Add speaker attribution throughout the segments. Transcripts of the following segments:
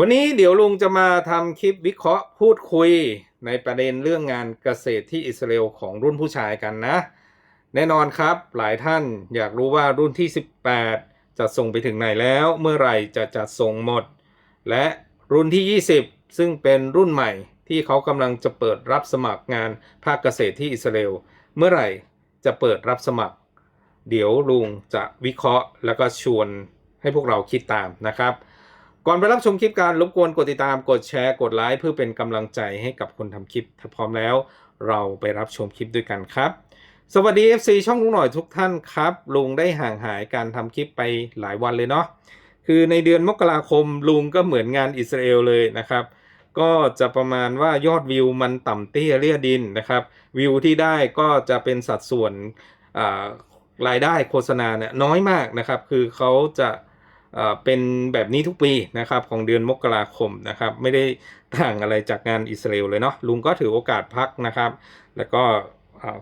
Speaker 1: วันนี้เดี๋ยวลุงจะมาทำคลิปวิเคราะห์พูดคุยในประเด็นเรื่องงานเกษตรที่อิสราเอลของรุ่นผู้ชายกันนะ แน่นอนครับหลายท่านอยากรู้ว่ารุ่นที่ 18 จะส่งไปถึงไหนแล้ว เมื่อไหร่จะจัดส่งหมด และรุ่นที่ 20 ซึ่งเป็นรุ่นใหม่ที่เขากำลังจะเปิดรับสมัครงานภาคเกษตรที่อิสราเอลเมื่อไหร่จะเปิดรับสมัคร เดี๋ยวลุงจะวิเคราะห์แล้วก็ชวนให้พวกเราคิดตามนะครับ ก่อนไปรับชมคลิปการรบกวนกดติดตามกดแชร์กดไลค์เพื่อเป็นกำลังใจให้กับคนทำคลิป ถ้าพร้อมแล้วเราไปรับชมคลิปด้วยกันครับ สวัสดี FC ช่องลุงหน่อยทุกท่านครับ ลุงได้ห่างหายการทำคลิปไปหลายวันเลยเนาะคือในเดือนมกราคมลุงก็เหมือนงานอิสราเอลเลยนะครับ ก็จะประมาณว่ายอดวิวมันต่ำเตี้ยเลี่ยดินนะครับ วิวที่ได้ก็จะเป็นสัดส่วนรายได้โฆษณาเนี่ยน้อยมากนะครับ คือเขาจะ เป็นแบบนี้ทุกปีนะครับของเดือนมกราคมนะครับไม่ได้ต่างอะไรจากงานอิสราเอลเลยเนาะลุงก็ถือโอกาสพักนะครับ แล้วก็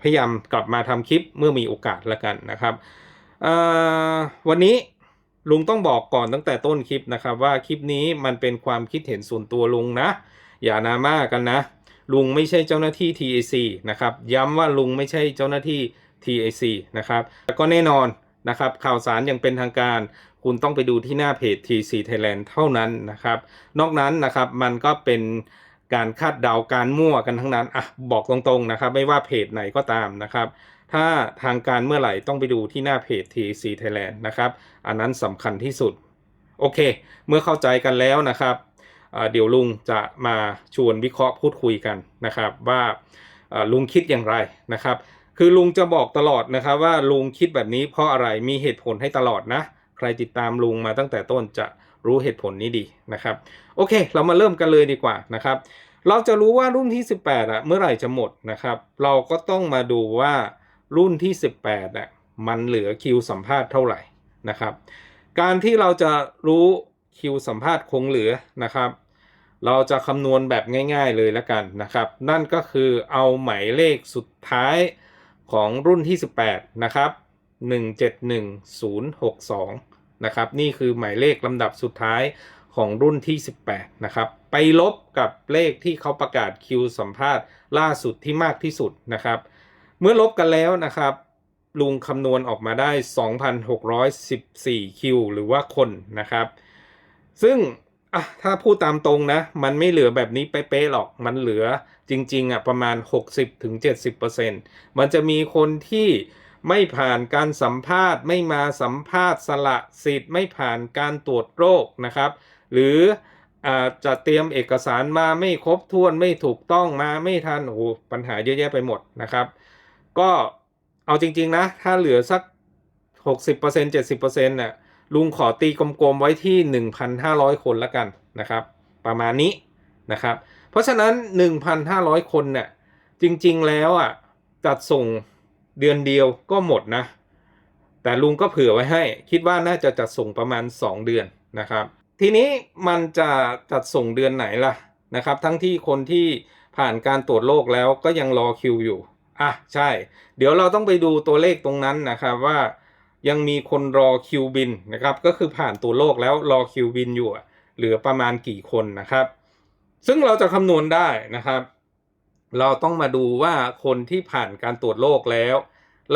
Speaker 1: พยายามกลับมาทำคลิปเมื่อมีโอกาสละกันนะครับวันนี้ลุงต้องบอกก่อนตั้งแต่ต้นคลิปนะครับ ว่าคลิปนี้มันเป็นความคิดเห็นส่วนตัวลุงนะ อย่านามากันนะ ลุงไม่ใช่เจ้าหน้าที่ TAC นะครับย้ำว่าลุงไม่ใช่เจ้าหน้าที่ TAC นะครับแล้วก็แน่นอน นะครับข่าวสารยังเป็นทางการคุณต้องไปดูที่หน้าเพจ TC Thailand เท่านั้นนะครับ นอกนั้นนะครับมันก็เป็นการคาดเดาการมั่วกันทั้งนั้นอะบอกตรงๆนะครับ ไม่ว่าเพจไหนก็ตามนะครับ ถ้าทางการเมื่อไหร่ต้องไปดูที่หน้าเพจ TC Thailand นะครับ อันนั้นสำคัญที่สุด โอเค เมื่อเข้าใจกันแล้วนะครับเดี๋ยวลุงจะมาชวนวิเคราะห์พูดคุยกันนะครับ ว่าลุงคิดอย่างไรนะครับ คือลุงจะบอกตลอดนะครับว่าลุงคิดแบบนี้เพราะอะไรมีเหตุผลให้ตลอดนะ ใครติดตามลุงมาตั้งแต่ต้นจะรู้เหตุผลนี้ดีนะครับ โอเค เรามาเริ่มกันเลยดีกว่านะครับ เราจะรู้ว่ารุ่นที่ 18อะเมื่อไหร่จะหมดนะครับ เราก็ต้องมาดูว่ารุ่นที่ 18อะมันเหลือคิวสัมภาษณ์เท่าไหร่นะครับ การที่เราจะรู้คิวสัมภาษณ์คงเหลือนะครับ เราจะคำนวณแบบง่าย ๆเลยแล้วกันนะครับ นั่นก็คือเอาหมายเลขสุดท้าย ของรุ่นที่ 18 นะครับ 171062 นะครับ นี่คือหมายเลขลำดับสุดท้ายของรุ่นที่ 18 นะครับ ไปลบกับเลขที่เขาประกาศคิวสัมภาษณ์ล่าสุดที่มากที่สุดนะครับ เมื่อลบกันแล้วนะครับ ลุงคำนวณออกมาได้ 2,614 คิว หรือว่าคนนะครับ ซึ่ง อะถ้าพูดตามตรงนะ มันไม่เหลือแบบนี้เป๊ะๆหรอกมันเหลือจริงๆอะประมาณ 60-70%มันจะมีคนที่ไม่ผ่านการสัมภาษณ์ไม่มาสัมภาษณ์สละสิทธิ์ไม่ผ่านการตรวจโรคนะครับ หรืออาจะเตรียมเอกสารมาไม่ครบถ้วนไม่ถูกต้องมาไม่ทันโอ้โหปัญหาเยอะแยะไปหมดนะครับ ก็เอาจริง ๆ นะ ถ้าเหลือสัก 60% 70%น่ะ ลุงขอตีกลมๆไว้ที่ 1,500 คนละกันนะครับ ประมาณนี้นะครับ เพราะฉะนั้น 1,500 คนเนี่ยจริงๆแล้วอะจัดส่งเดือนเดียวก็หมดนะ แต่ลุงก็เผื่อไว้ให้ คิดว่าน่าจะจัดส่งประมาณ 2 เดือนนะครับ ทีนี้มันจะจัดส่งเดือนไหนล่ะนะครับ ทั้งที่คนที่ผ่านการตรวจโรคแล้วก็ยังรอคิวอยู่อะใช่ เดี๋ยวเราต้องไปดูตัวเลขตรงนั้นนะครับว่า ยังมีคนรอคิวบินนะครับ ก็คือผ่านตัวโรคแล้วรอคิวบินอยู่เหลือประมาณกี่คนนะครับ ซึ่งเราจะคำนวณได้นะครับ เราต้องมาดูว่าคนที่ผ่านการตรวจโรคแล้ว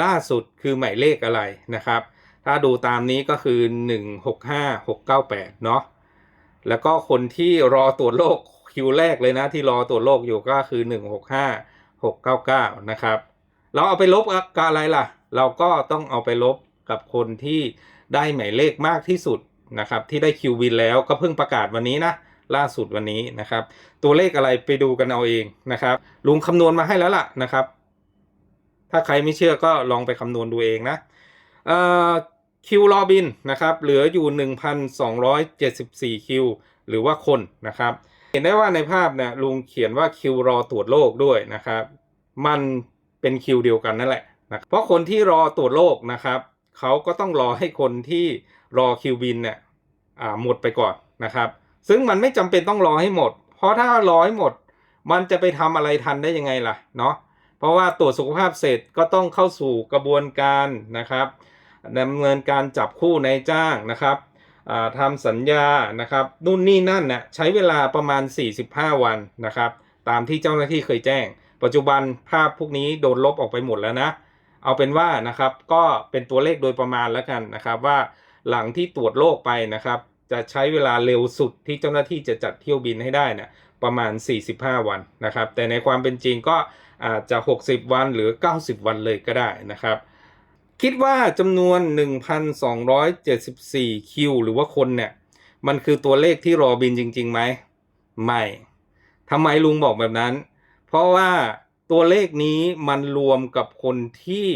Speaker 1: ล่าสุดคือหมายเลขอะไรนะครับ ถ้าดูตามนี้ก็คือ 165698 เนาะแล้วก็คนที่รอตรวจโรคคิวแรกเลยนะที่รอตรวจโรคอยู่ก็คือ 165699 นะครับ เราเอาไปลบกับอะไรล่ะ เราก็ต้องเอาไปลบ กับคนที่ได้หมายเลขมากที่สุดนะครับที่ได้คิวบินแล้วก็เพิ่งประกาศวันนี้นะล่าสุดวันนี้นะครับ ตัวเลขอะไรไปดูกันเอาเองนะครับลุงคำนวณมาให้แล้วล่ะนะครับ ถ้าใครไม่เชื่อก็ลองไปคำนวณดูเองนะคิวรอบินนะครับเหลืออยู่ 1,274 คิว หรือว่าคนนะครับ เห็นได้ว่าในภาพเนี่ยลุงเขียนว่าคิวรอตรวจโรคด้วยนะครับ มันเป็นคิวเดียวกันนั่นแหละนะเพราะคนที่รอตรวจโรคนะครับ เขาก็ต้องรอให้คนที่รอคิวบินเนี่ยหมดไปก่อนนะครับ ซึ่งมันไม่จำเป็นต้องรอให้หมด เพราะถ้ารอให้หมด มันจะไปทำอะไรทันได้ยังไงล่ะเนาะเพราะว่าตรวจสุขภาพเสร็จก็ต้องเข้าสู่กระบวนการนะครับดำเนินการจับคู่นายจ้างนะครับอ่าทำสัญญานะครับนู่นนี่นั่นน่ะใช้เวลาประมาณ 45 วันนะครับ ตามที่เจ้าหน้าที่เคยแจ้ง ปัจจุบันภาพพวกนี้โดนลบออกไปหมดแล้วนะ เอาเป็นว่านะครับก็เป็นตัวเลขโดยประมาณแล้วกันนะครับ ว่าหลังที่ตรวจโรคไปนะครับ จะใช้เวลาเร็วสุดที่เจ้าหน้าที่จะจัดเที่ยวบินให้ได้นะประมาณ 45 วันนะครับ แต่ในความเป็นจริงก็อาจจะ 60 วันหรือ 90 วันเลยก็ได้นะครับ คิดว่าจำนวน 1,274 คิว หรือว่าคนเนี่ย มันคือตัวเลขที่รอบินจริงๆไหมไม่ทำไมลุงบอกแบบนั้น เพราะว่า ตัวเลขนี้มันรวมกับคนที่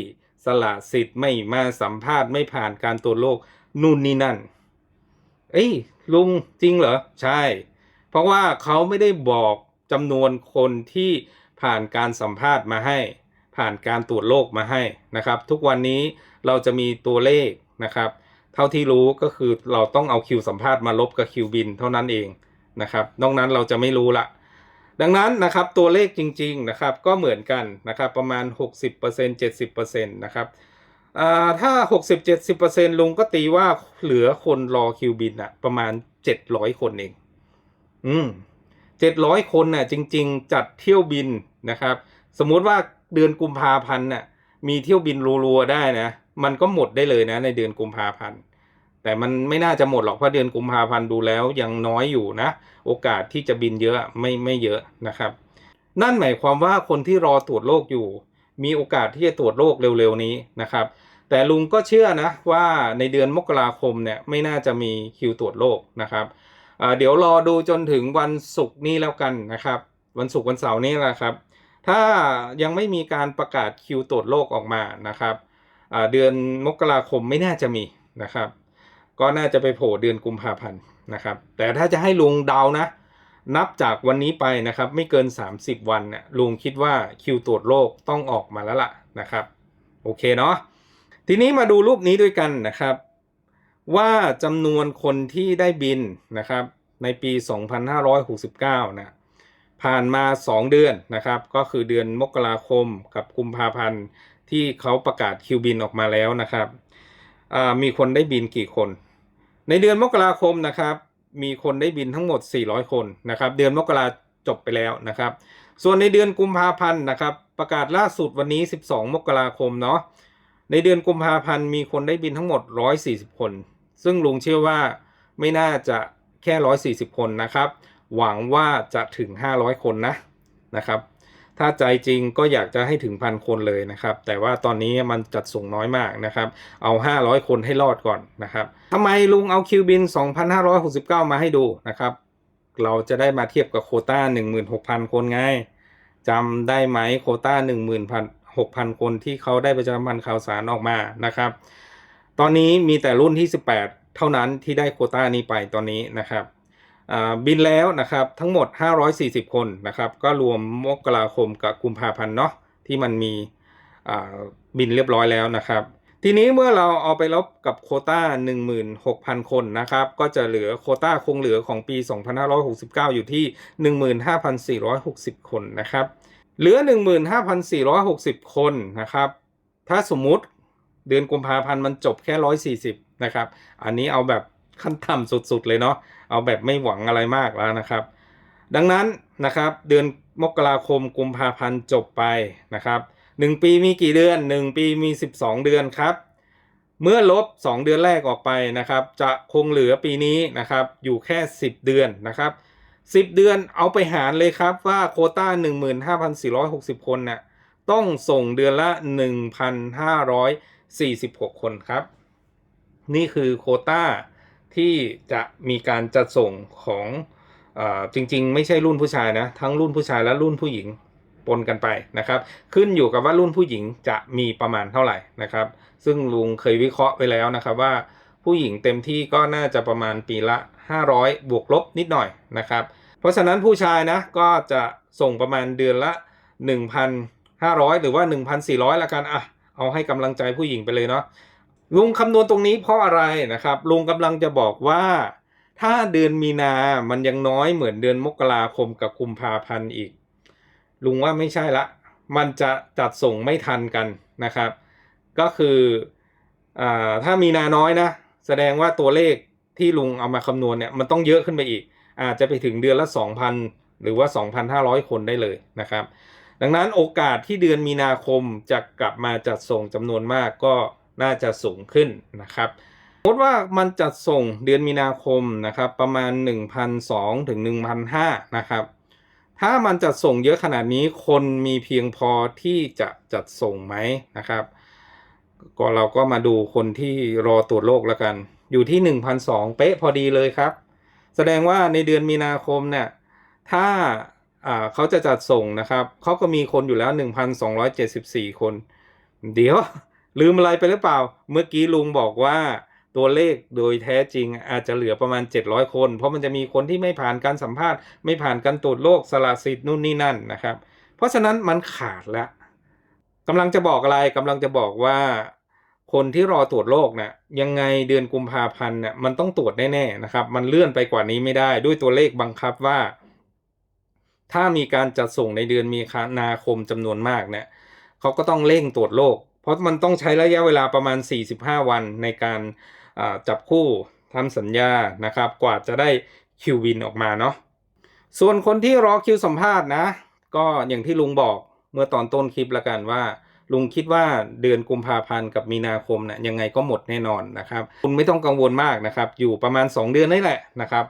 Speaker 1: สละสิทธิ์ไม่มาสัมภาษณ์ไม่ผ่านการตรวจโรคนู่นนี่นั่น เอ้ยลุงจริงเหรอ ใช่ เพราะว่าเขาไม่ได้บอกจำนวนคนที่ผ่านการสัมภาษณ์มาให้ ผ่านการตรวจโรคมาให้นะครับ ทุกวันนี้เราจะมีตัวเลขนะครับ เท่าที่รู้ก็คือเราต้องเอาคิวสัมภาษณ์มาลบกับคิวบินเท่านั้นเองนะครับ นอกนั้นเราจะไม่รู้ละ ดังนั้นนะครับตัวเลขจริงๆนะครับก็เหมือนกันนะครับประมาณ 60% 70%นะครับอ่าถ้า 60-70%ลุงก็ตีว่าเหลือคนรอคิวบินอะประมาณ 700 คนเอง อืม700 คนน่ะจริง ๆ จัดเที่ยวบินนะครับ สมมุติว่าเดือนกุมภาพันธ์น่ะมีเที่ยวบินรัวๆได้นะ มันก็หมดได้เลยนะในเดือนกุมภาพันธ์ แต่มันไม่น่าจะหมดหรอกเพราะเดือนกุมภาพันธ์ดูแล้วยังน้อยอยู่นะ โอกาสที่จะบินเยอะไม่ไม่เยอะนะครับ นั่นหมายความว่าคนที่รอตรวจโรคอยู่ มีโอกาสที่จะตรวจโรคเร็วๆนี้นะครับ แต่ลุงก็เชื่อนะว่าในเดือนมกราคมเนี่ยไม่น่าจะมีคิวตรวจโรคนะครับเดี๋ยวรอดูจนถึงวันศุกร์นี้แล้วกันนะครับ วันศุกร์วันเสาร์นี้แหละครับ ถ้ายังไม่มีการประกาศคิวตรวจโรคออกมานะครับเดือนมกราคมไม่น่าจะมีนะครับ ก็น่าจะไปโผล่เดือนกุมภาพันธ์นะครับ แต่ถ้าจะให้ลุงเดานะ นับจากวันนี้ไปนะครับ ไม่เกิน 30 วันเนี่ยลุงคิดว่าคิวตรวจโรคต้องออกมาแล้วล่ะนะครับ โอเคเนาะทีนี้มาดูรูปนี้ด้วยกันนะครับ ว่าจำนวนคนที่ได้บินนะครับ ในปี 2569 นะผ่านมา 2 เดือนนะครับ ก็คือเดือนมกราคมกับกุมภาพันธ์ที่เขาประกาศคิวบินออกมาแล้วนะครับมีคนได้บินกี่คน ในเดือนมกราคมนะครับ มีคนได้บินทั้งหมด 400 คนนะครับ เดือนมกราจบไปแล้วนะครับ ส่วนในเดือนกุมภาพันธ์นะครับ ประกาศล่าสุดวันนี้ 12 มกราคมเนาะ ในเดือนกุมภาพันธ์มีคนได้บินทั้งหมด 140 คน ซึ่งลุงเชื่อว่าไม่น่าจะแค่ 140 คนนะครับ หวังว่าจะถึง 500 คนนะนะครับ ถ้าใจจริงก็อยากจะให้ถึงพันคนเลยนะครับ แต่ว่าตอนนี้มันจัดส่งน้อยมากนะครับ เอา 500 คนให้รอดก่อนนะครับทำไมลุงเอาคิวบิน 2,569 มาให้ดูนะครับ เราจะได้มาเทียบกับโคต้า 16,000 คนไงจำได้ไหมโคต้า 16,000 คนที่เขาได้ประชาสัมพันธ์ข่าวสารออกมานะครับ ตอนนี้มีแต่รุ่นที่ 18 เท่านั้นที่ได้โคต้านี้ไปตอนนี้นะครับ บินแล้วนะครับทั้งหมด 540 คนนะครับก็รวมมกราคมกับกุมภาพันธ์เนาะที่มันมีบินเรียบร้อยแล้วนะครับ ทีนี้เมื่อเราเอาไปลบกับโคต้า 16,000 คนนะครับก็จะเหลือโคต้าคงเหลือของปี 2569 อยู่ที่ 15,460 คนนะครับเหลือ 15,460 คนนะครับถ้าสมมุติเดือนกุมภาพันธ์มันจบแค่ 140 นะครับ อันนี้เอาแบบขั้นต่ำสุดๆ เลยเนาะ เอาแบบไม่หวังอะไรมากแล้วนะครับ ดังนั้นนะครับเดือนมกราคมกุมภาพันธ์จบไปนะครับหนึ่งปีมีกี่เดือนหนึ่งปีมี 12 เดือนครับ เมื่อลบ 2 เดือนแรกออกไปนะครับ จะคงเหลือปีนี้นะครับอยู่แค่ 10 เดือนนะครับ10 เดือนเอาไปหารเลยครับว่าโคต้า 15,460 คนน่ะต้องส่งเดือนละ 1,546 คนครับ นี่คือโคต้า ที่จะมีการจัดส่งของออจริง ๆ ไม่ใช่รุ่นผู้ชายนะ ทั้งรุ่นผู้ชายและรุ่นผู้หญิงปนกันไปนะครับ ขึ้นอยู่กับว่ารุ่นผู้หญิงจะมีประมาณเท่าไหร่นะครับ ซึ่งลุงเคยวิเคราะห์ไว้แล้วนะครับว่าผู้หญิงเต็มที่ก็น่าจะประมาณปีละ 500 บวกลบนิดหน่อยนะครับ เพราะฉะนั้นผู้ชายนะก็จะส่งประมาณเดือนละ 1,500 หรือว่า 1,400ละกันอะเอาให้กำลังใจผู้หญิงไปเลยเนาะ ลุงคำนวณตรงนี้เพราะอะไรนะครับ ลุงกำลังจะบอกว่า ถ้าเดือนมีนา มันยังน้อยเหมือนเดือนมกราคมกับกุมภาพันธ์อีก ลุงว่าไม่ใช่ละ มันจะจัดส่งไม่ทันกันนะครับ ก็คืออถ้ามีนาน้อยนะ แสดงว่าตัวเลขที่ลุงเอามาคำนวณเนี่ยมันต้องเยอะขึ้นไปอีก อาจจะไปถึงเดือนละ 2,000 หรือว่า 2,500 คนได้เลยนะครับ ดังนั้นโอกาสที่เดือนมีนาคมจะกลับมาจัดส่งจำนวนมากก็ น่าจะสูงขึ้นนะครับสมมติว่ามันจัดส่งเดือนมีนาคมนะครับประมาณ1,200ถึง1,500นะครับถ้ามันจัดส่งเยอะขนาดนี้คนมีเพียงพอที่จะจัดส่งไหมนะครับ ก็เราก็มาดูคนที่รอตรวจโรคแล้วกัน อยู่ที่1,200เป๊ะพอดีเลยครับ แสดงว่าในเดือนมีนาคมเนี่ยถ้าอ่าเขาจะจัดส่งนะครับ เขาก็มีคนอยู่แล้ว 1,274 คน เดี๋ยว ลืมอะไรไปหรือเปล่า เมื่อกี้ลุงบอกว่าตัวเลขโดยแท้จริงอาจจะเหลือประมาณ 700 คน เพราะมันจะมีคนที่ไม่ผ่านการสัมภาษณ์ไม่ผ่านการตรวจโรคสละสิทธิ์นู่นนี่นั่นนะครับ เพราะฉะนั้นมันขาดแล้วกำลังจะบอกอะไรกำลังจะบอกว่าคนที่รอตรวจโรคเนี่ยยังไงเดือนกุมภาพันธ์เนี่ยมันต้องตรวจแน่ๆนะครับ มันเลื่อนไปกว่านี้ไม่ได้ ด้วยตัวเลขบังคับว่า ถ้ามีการจัดส่งในเดือนมีนาคมจำนวนมากเนี่ยเขาก็ต้องเร่งตรวจโรค เพราะมันต้องใช้ระยะเวลาประมาณ 45 วันในการจับคู่ทำสัญญานะครับ กว่าจะได้คิววินออกมาเนาะส่วนคนที่รอคิวสัมภาษณ์นะ ก็อย่างที่ลุงบอกเมื่อตอนต้นคลิปละกันว่า ลุงคิดว่าเดือนกุมภาพันธ์กับมีนาคมนะ่ะยังไงก็หมดแน่นอนนะครับ คุณไม่ต้องกังวลมากนะครับ อยู่ประมาณ 2 เดือนนี่แหละนะครับ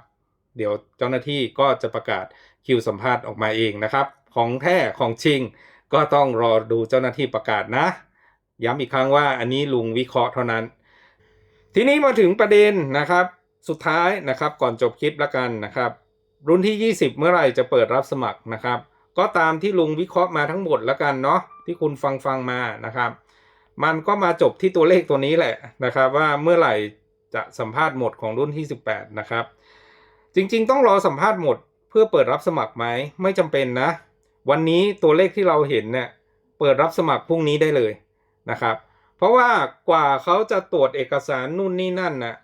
Speaker 1: เดี๋ยวเจ้าหน้าที่ก็จะประกาศคิวสัมภาษณ์ออกมาเองนะครับ ของแท้ของจริงก็ต้องรอดูเจ้าหน้าที่ประกาศนะ ย้ำอีกครั้งว่าอันนี้ลุงวิเคราะห์เท่านั้น ทีนี้มาถึงประเด็นนะครับ สุดท้ายนะครับก่อนจบคลิปละกันนะครับ รุ่นที่ 20 เมื่อไหร่จะเปิดรับสมัครนะครับ ก็ตามที่ลุงวิเคราะห์มาทั้งหมดแล้วกันเนาะที่คุณฟังฟังมานะครับ มันก็มาจบที่ตัวเลขตัวนี้แหละนะครับ ว่าเมื่อไหร่จะสัมภาษณ์หมดของรุ่นที่ 18 นะครับ จริงๆ ต้องรอสัมภาษณ์หมด เพื่อเปิดรับสมัครไหมไม่จำเป็นนะ วันนี้ตัวเลขที่เราเห็นเนี่ยเปิดรับสมัครพรุ่งนี้ได้เลย นะครับ เพราะว่ากว่าเขาจะตรวจเอกสารนู่นนี่นั่นนะ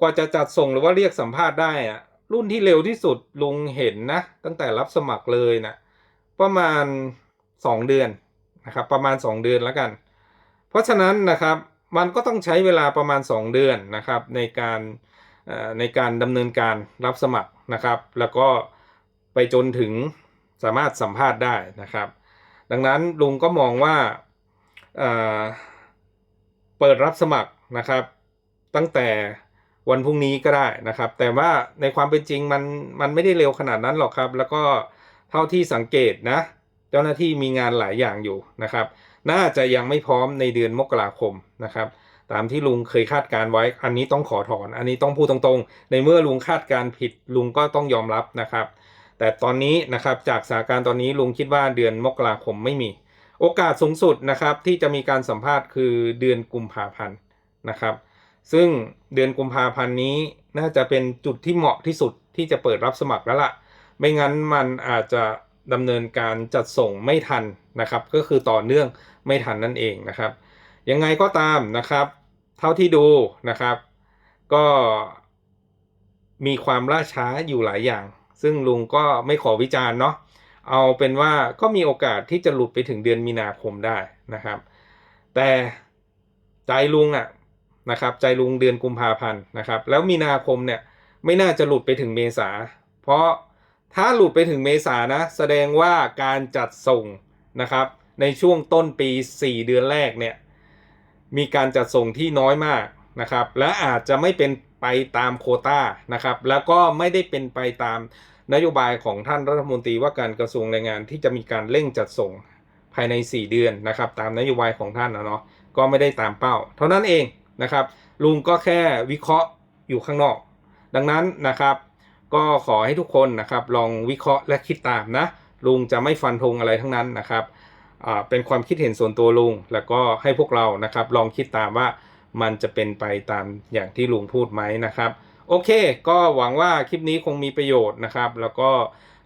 Speaker 1: กว่าจะจัดส่งหรือว่าเรียกสัมภาษณ์ได้อะรุ่นที่เร็วที่สุดลุงเห็นนะ ตั้งแต่รับสมัครเลยนะประมาณ 2 เดือนนะครับ ประมาณ 2 เดือนแล้วกัน เพราะฉะนั้นนะครับมันก็ต้องใช้เวลาประมาณ 2 เดือนนะครับ ในการในการดำเนินการรับสมัครนะครับ แล้วก็ไปจนถึงสามารถสัมภาษณ์ได้นะครับ ดังนั้นลุงก็มองว่า เปิดรับสมัครนะครับ ตั้งแต่วันพรุ่งนี้ก็ได้นะครับ แต่ว่าในความเป็นจริงมันมันไม่ได้เร็วขนาดนั้นหรอกครับ แล้วก็เท่าที่สังเกตนะ เจ้าหน้าที่มีงานหลายอย่างอยู่นะครับ น่าจะยังไม่พร้อมในเดือนมกราคมนะครับ ตามที่ลุงเคยคาดการไว้ อันนี้ต้องขอถอน อันนี้ต้องพูดตรงๆ ในเมื่อลุงคาดการผิดลุงก็ต้องยอมรับนะครับ แต่ตอนนี้นะครับจากสถานการณ์ตอนนี้ลุงคิดว่าเดือนมกราคมไม่มี โอกาสสูงสุดนะครับที่จะมีการสัมภาษณ์คือเดือนกุมภาพันธ์นะครับ ซึ่งเดือนกุมภาพันธ์นี้น่าจะเป็นจุดที่เหมาะที่สุดที่จะเปิดรับสมัครแล้วล่ะ ไม่งั้นมันอาจจะดำเนินการจัดส่งไม่ทันนะครับ ก็คือต่อเนื่องไม่ทันนั่นเองนะครับ ยังไงก็ตามนะครับ เท่าที่ดูนะครับ ก็มีความล่าช้าอยู่หลายอย่าง ซึ่งลุงก็ไม่ขอวิจารณ์เนาะ เอาเป็นว่าก็มีโอกาสที่จะหลุดไปถึงเดือนมีนาคมได้นะครับ แต่ใจลุงอะนะครับใจลุงเดือนกุมภาพันธ์นะครับ แล้วมีนาคมเนี่ยไม่น่าจะหลุดไปถึงเมษา เพราะถ้าหลุดไปถึงเมษานะแสดงว่าการจัดส่งนะครับ ในช่วงต้นปี 4 เดือนแรกเนี่ยมีการจัดส่งที่น้อยมากนะครับ และอาจจะไม่เป็น ไปตามโคต้านะครับ แล้วก็ไม่ได้เป็นไปตามนโยบายของท่านรัฐมนตรีว่าการกระทรวงแรงงานที่จะมีการเร่งจัดส่งภายใน 4 เดือนนะครับ ตามนโยบายของท่านนะเนาะก็ไม่ได้ตามเป้า เท่านั้นเองนะครับ ลุงก็แค่วิเคราะห์อยู่ข้างนอก ดังนั้นนะครับ ก็ขอให้ทุกคนนะครับลองวิเคราะห์และคิดตามนะ ลุงจะไม่ฟันธงอะไรทั้งนั้นนะครับเป็นความคิดเห็นส่วนตัวลุง แล้วก็ให้พวกเรานะครับลองคิดตามว่า มันจะเป็นไปตามอย่างที่ลุงพูดไหมนะครับ โอเค ก็หวังว่าคลิปนี้คงมีประโยชน์นะครับ แล้วก็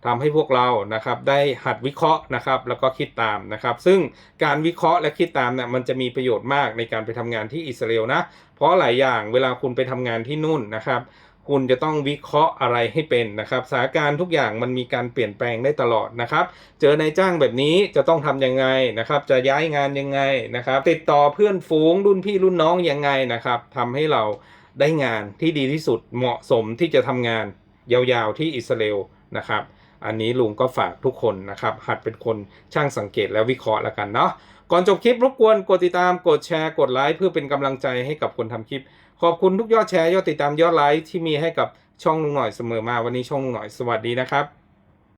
Speaker 1: ทำให้พวกเรานะครับได้หัดวิเคราะห์นะครับ แล้วก็คิดตามนะครับ ซึ่งการวิเคราะห์และคิดตามเนี่ยมันจะมีประโยชน์มากในการไปทำงานที่อิสราเอลนะ เพราะหลายอย่างเวลาคุณไปทำงานที่นู่นนะครับ คุณจะต้องวิเคราะห์อะไรให้เป็นนะครับสถานการณ์ทุกอย่างมันมีการเปลี่ยนแปลงได้ตลอดนะครับ เจอนายจ้างแบบนี้จะต้องทำยังไงนะครับ จะย้ายงานยังไงนะครับ ติดต่อเพื่อนฝูงรุ่นพี่รุ่นน้องยังไงนะครับทำให้เราได้งานที่ดีที่สุดเหมาะสมที่จะทำงานยาวๆที่อิสราเอลนะครับ อันนี้ลุงก็ฝากทุกคนนะครับ หัดเป็นคนช่างสังเกตและวิเคราะห์แล้วกันเนาะก่อนจบคลิปรบกวนกดติดตามกดแชร์กดไลค์เพื่อเป็นกำลังใจให้กับคนทำคลิป ขอบคุณทุกยอดแชร์ยอดติดตามยอดไลค์ที่มีให้กับช่องลุงหน่อยเสมอมาวันนี้ช่องลุงหน่อยสวัสดีนะครับ